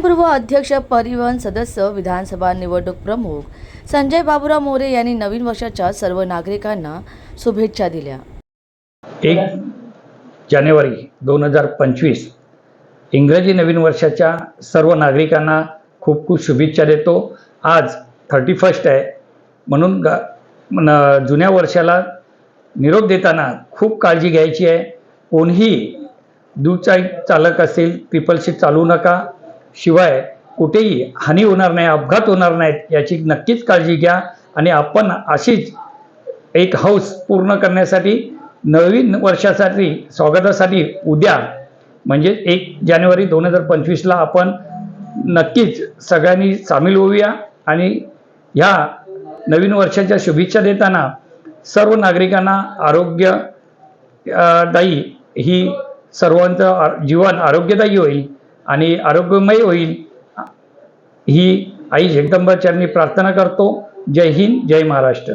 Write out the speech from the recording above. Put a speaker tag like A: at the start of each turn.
A: विधानपूर्व अध्यक्ष परिवहन सदस्य विधानसभा निवडणूक प्रमुख संजय बाबुराव मोरे यांनी नवीन वर्षाच्या सर्व नागरिकांना शुभेच्छा दिल्या.
B: एक जानेवारी दोन हजार पंचवीस इंग्रजी नवीन वर्षाच्या सर्व नागरिकांना खूप खूप शुभेच्छा देतो. आज थर्टी फर्स्ट आहे. म्हणून गा न- जुन्या वर्षाला निरोप देताना खूप काळजी घ्यायची आहे. कोणीही दुचाकी चालक असेल ट्रिपलशी चालू नका. शिवाय कुठेही हानी होणार नाही अपघात होणार नाहीत याची नक्कीच काळजी घ्या. आणि आपण अशीच एक हौस पूर्ण करण्यासाठी नवीन वर्षासाठी स्वागतासाठी उद्या म्हणजे एक जानेवारी दोन हजार पंचवीसला आपण नक्कीच सगळ्यांनी सामील होऊया. आणि ह्या नवीन वर्षाच्या शुभेच्छा देताना सर्व नागरिकांना आरोग्यदायी ही सर्वांचं जीवन आरोग्यदायी होईल. आणि आरोग्यमय होईल. ही आई जगदंबाचरणी प्रार्थना करतो. जय हिंद जय महाराष्ट्र.